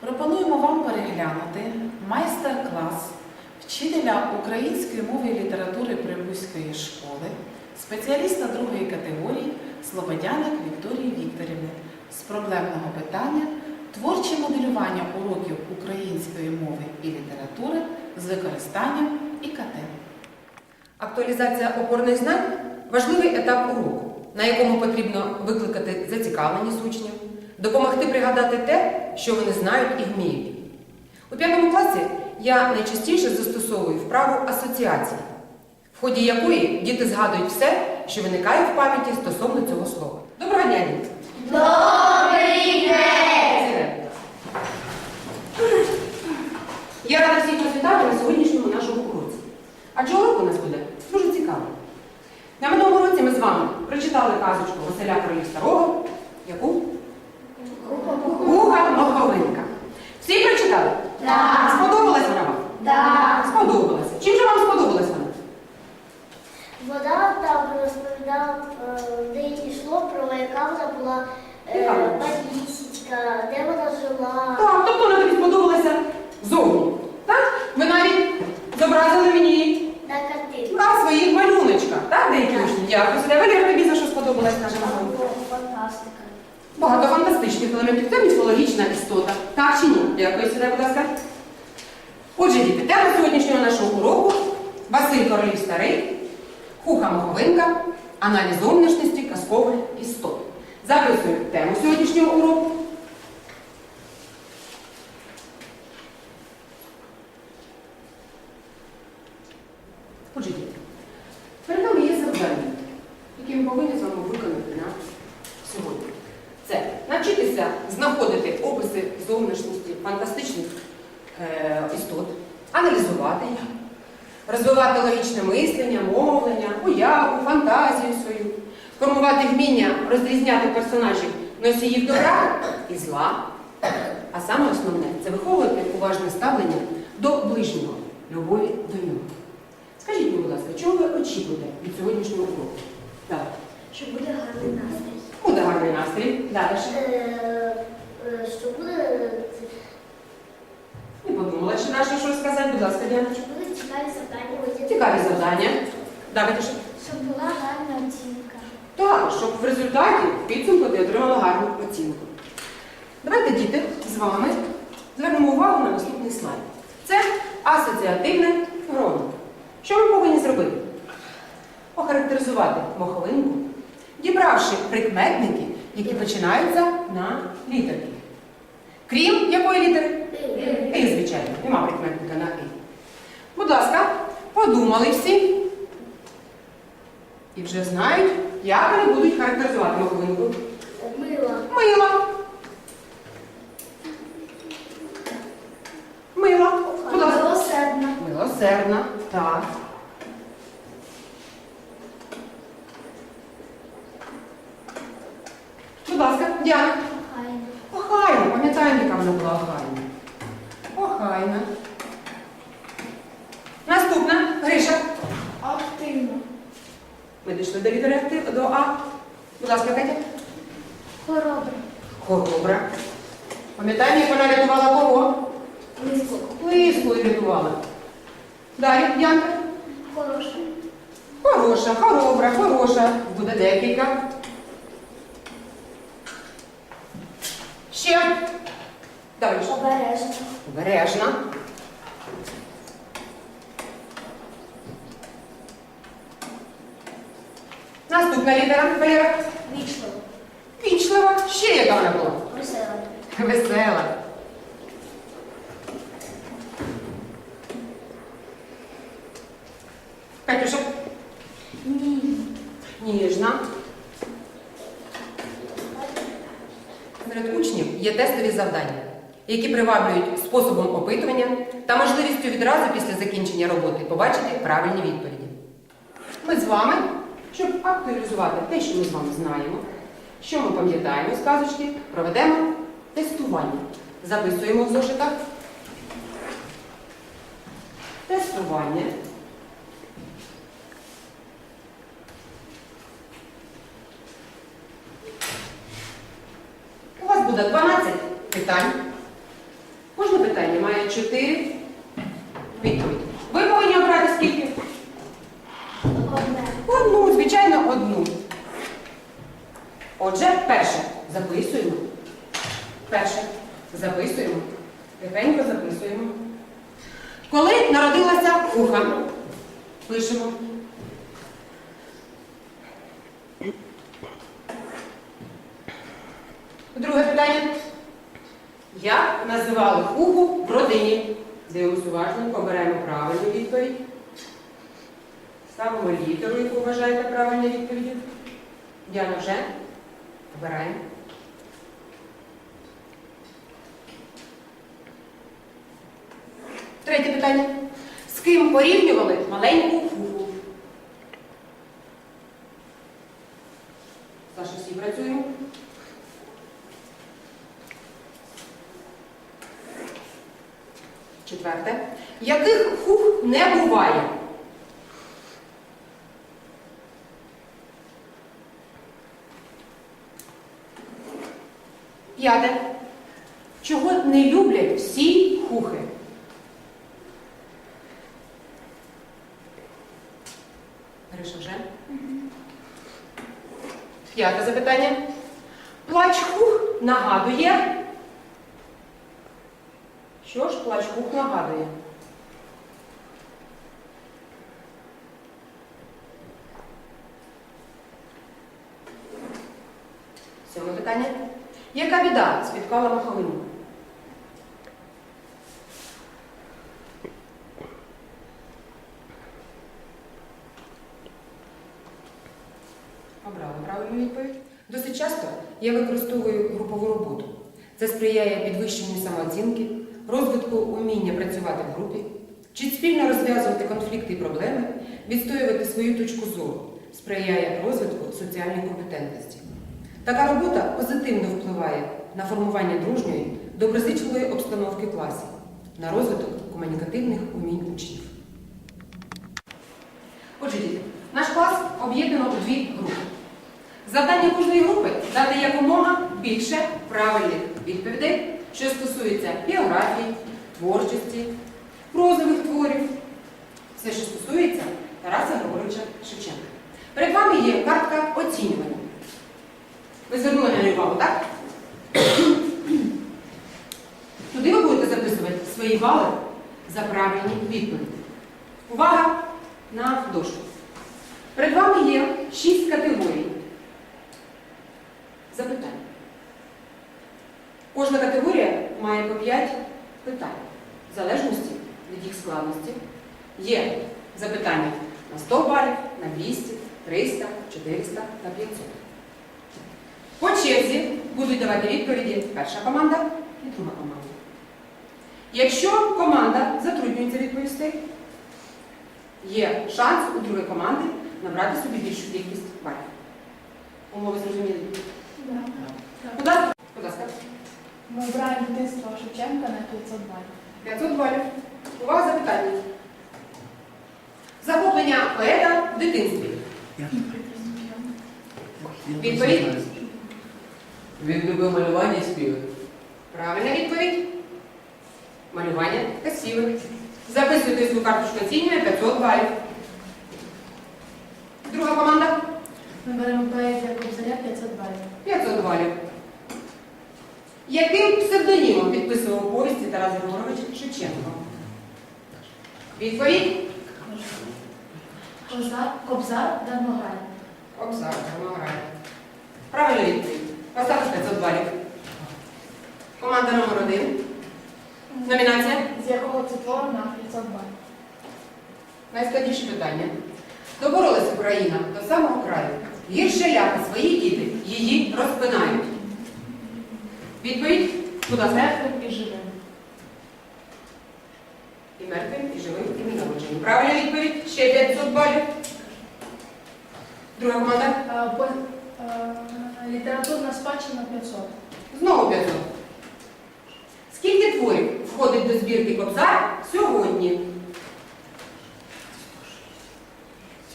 Пропонуємо вам переглянути майстер-клас вчителя української мови і літератури Прибузької школи, спеціаліста другої категорії Слободяник Вікторії Вікторівни з проблемного питання творче моделювання уроків української мови і літератури з використанням ІКТ. Актуалізація опорних знань важливий етап уроку, на якому потрібно викликати зацікавленість учнів, допомогти пригадати те, що вони знають і вміють. У п'ятому класі я найчастіше застосовую вправу асоціації, в ході якої діти згадують все, що виникає в пам'яті стосовно цього слова. Доброго дня, діти! Добрий день! Я рада всіх вас вітати на сьогоднішньому нашому уроці. Адже урок у нас буде дуже цікавий. На минулому році ми з вами прочитали казочку Василя Королів Старого, яку? Гуга Моховинка. Всі прочитали? Так. Сподобалась вона вам? Так. Сподобалася. Чим же вам сподобалась вона? Вона там розповідала, е, де йшло про яка вона була Яка вона? Де вона жила. Так, тобто вона тобі сподобалася зовні. Так? Ви навіть зобразили мені На картині. на своїх малюночках. Так, деякі учні? Дякую. Валера, тобі за що сподобалась наша малюнка? Фантастика. Багато фантастичних елементів. Це міфологічна істота. Так чи ні? Дякую сюди, будь ласка. Отже, діти, тема сьогоднішнього нашого уроку Василь Королів Старий, Хуха Моховинка, аналіз зовнішності казкових істот. Записую тему сьогоднішнього уроку. Отже, діти, перед нами є завдання, які ми повинні з вами виконати на сьогодні. Це навчитися описи зовнішності фантастичних е, істот, аналізувати їх, розвивати логічне мислення, мовлення, уяву, фантазію свою, формувати вміння розрізняти персонажів носіїв добра і зла. А саме основне це виховувати уважне ставлення до ближнього, любові до нього. Скажіть, мені, будь ласка, чого ви очікуєте від сьогоднішнього уроку? Так. Що буде гарний настрій. Буде гарний настрій. Далі. Е, е, Що буде, Не подумала, чи наше щось сказати, будь ласка, Діана. що буде цікаві завдання. Цікаві завдання. Давайте що. Щоб була гарна оцінка. Так, щоб в результаті в підсумку ти отримала гарну оцінку. Давайте, діти, з вами звернемо увагу на наступний слайд. Це асоціативне громко. Що ми повинні зробити? Охарактеризувати моховинку, дібравши прикметники, які починаються на літерки. Крім якої літери? І, звичайно, нема прикметника на І. Будь ласка, подумали всі. І вже знають, як вони будуть характеризувати моховинку. Мила. Мила. Мила. Милосердна. Милосердна. Так. Будь ласка, Діана. Охайна. Охайна. Пам'ятаємо, яка вона була охайна. Охайна. Наступна. Гриша. Активна. Ми дійшли до літери актив- до А. Будь ласка, Катя. Хоробра. Хоробра. Пам'ятаємо, як вона рятувала кого? Близько. Лиску рятувала. Далі, Янка. Хороша. Хороша, хоробра, хороша. Буде декілька. Ще. Далі. Обережна. Обережна. Наступна літера, Валера. Вічлива. Вічлива. Ще яка вона була? Весела. Весела. Катюша. Ні. Ніжна. Серед учнів є тестові завдання, які приваблюють способом опитування та можливістю відразу після закінчення роботи побачити правильні відповіді. Ми з вами, щоб актуалізувати те, що ми з вами знаємо, що ми пам'ятаємо з казочки, проведемо тестування. Записуємо в зошитах. Тестування. У вас буде 12 питань. чотири. Відповідь. Ви повинні обрати скільки? Одне. Одну, звичайно, одну. Отже, перше записуємо. Перше записуємо. Тихенько записуємо. Коли народилася куха? Пишемо. Друге питання. Як називали куху в родині? Дивимось уважно, обираємо правильну відповідь. Ставимо літеру, яку вважаєте правильною відповіддю. Діана вже обираємо. Третє питання. З ким порівнювали маленьку фугу? Саша, всі працюємо. Четверте. Яких фуг не буває? П'яте. Чого не люблять всі хухи? Гриша вже? П'яте запитання. Плач хух нагадує. Що ж плач хух нагадує? Сьоме питання. Яка біда спіткала Махалину? Обрала правильну відповідь. Досить часто я використовую групову роботу. Це сприяє підвищенню самооцінки, розвитку уміння працювати в групі, вчить спільно розв'язувати конфлікти і проблеми, відстоювати свою точку зору, сприяє розвитку соціальної компетентності. Така робота позитивно впливає на формування дружньої, доброзичливої обстановки класі, на розвиток комунікативних умінь учнів. Отже, діти, наш клас об'єднано у дві групи. Завдання кожної групи дати якомога більше правильних відповідей, що стосується біографії, творчості, прозових творів, все, що стосується Тараса Григоровича Шевченка. Перед вами є картка оцінювання. Ви звернули на увагу, так? Туди ви будете записувати свої бали за правильні відповіді. Увага на дошку. Перед вами є шість категорій запитань. Кожна категорія має по 5 питань. В залежності від їх складності є запитання на 100 балів, на 200, 300, 400 та 500. По черзі будуть давати відповіді перша команда і друга команда. Якщо команда затруднюється відповісти, є шанс у другої команди набрати собі більшу кількість балів. Умови зрозуміли? Будь ласка. Будь ласка. Ми обираємо дитинство Шевченка на 500 балів. 500 балів. Увага запитання. Захоплення поета в дитинстві. Відповідь? Він любив малювання і співи. Правильна відповідь. Малювання та сіли. Записуйте свою карточку оцінювання 500 балів. Друга команда Ми беремо поезія Кобзаря 500 балів. 500 балів. Яким псевдонімом підписував повісті Тарас Григорович Шевченко? Відповідь? Кобзар Дармограй. Оксана Громограй. Правильна відповідь. Поставте 500 балів. Команда номер один. Номінація. З якого це твору на 500 балів. Найскладніше питання. Доборолась Україна до самого краю. Гірше ляпи свої діти її розпинають. Відповідь? Ласка. Мертвим і живим. І мертвим, і живим, і ненародженим. Правильна відповідь. Ще 500 балів. Друга команда. Літературна спадщина 500. Знову 500. Скільки творів входить до збірки Кобзар сьогодні?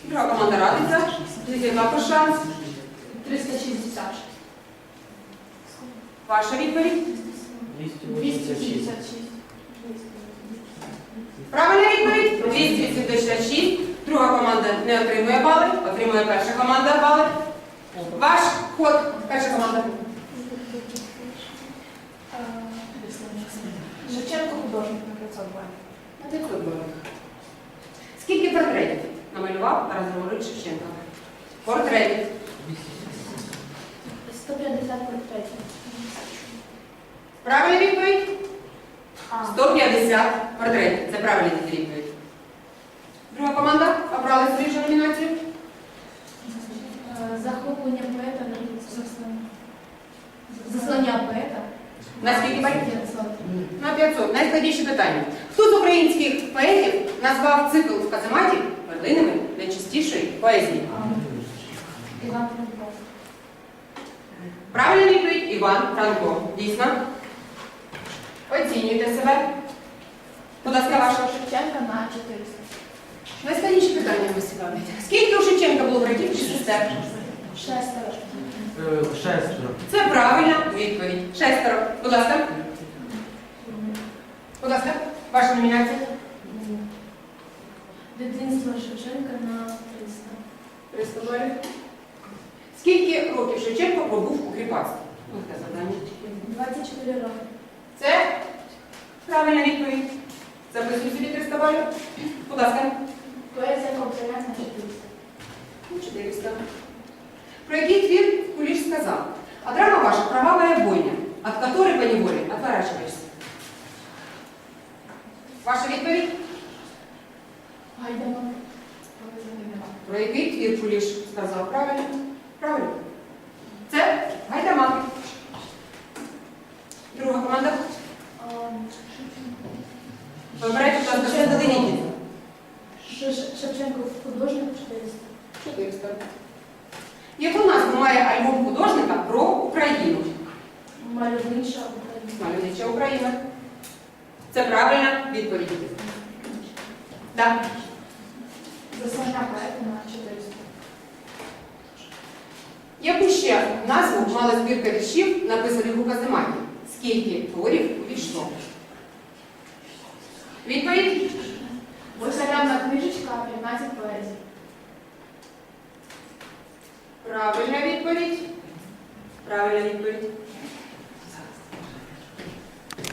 Друга команда радиться. Друзі, також шанс. 366. Ваша відповідь? 256. Правильна відповідь 286. Друга команда не отримує бали, отримує перша команда бали. Ваш ход, перша команда. Шевченко художник на 500 балів. На 500 балів. Скільки портретів намалював Тарас Григорович Шевченко? Портретів. 150 портретів. Правильна відповідь? 150 портретів. Це правильна відповідь. Друга команда обрали свою номінацію. Е, Захоплення поета заслання. Поета. На скільки балів? 500. На 500. Найскладніше питання. Хто з українських поетів назвав цикл в казематі перлинами найчастішої поезії? Іван Франко. Правильна відповідь Іван Франко. Дійсно. Оцінюйте себе. Будь ласка, ваша. Шевченка на 400. Найскладніше питання вас цікавить. Скільки у Шевченка було братів чи сестер? Шестеро. Е, Шестеро. Це правильна відповідь. Шестеро. Будь ласка. Будь ласка, ваша номінація. Дитинство Шевченка на 300. 300 балів. Скільки років Шевченко пробув у кріпацтві? Легке завдання. 24 роки. Це правильна відповідь. Записуй собі 300 балів. Будь ласка. Поезія Кобзаря на Ну, 400. Про який твір Куліш сказав? А драма ваша кровавая бойня, от которой по неволе отворачиваешься. Ваша відповідь? Гайдамак. Поезія Про який твір Куліш сказав? Правильно? Правильно. Це гайдамак. Друга команда. Вибирайте, будь ласка, все. Ше- Шевченко художник 400. 400. Яку назву має альбом художника про Україну? Мальовнича Україна. Мальовнича Україна. Це відповідь. Так. Заслання поета на 400. Яку ще назву мала збірка віршів, написаних у Казиматі? Скільки творів увійшло? Відповідь? Висолянна книжечка 15 поезій. Правильна відповідь. Правильна відповідь.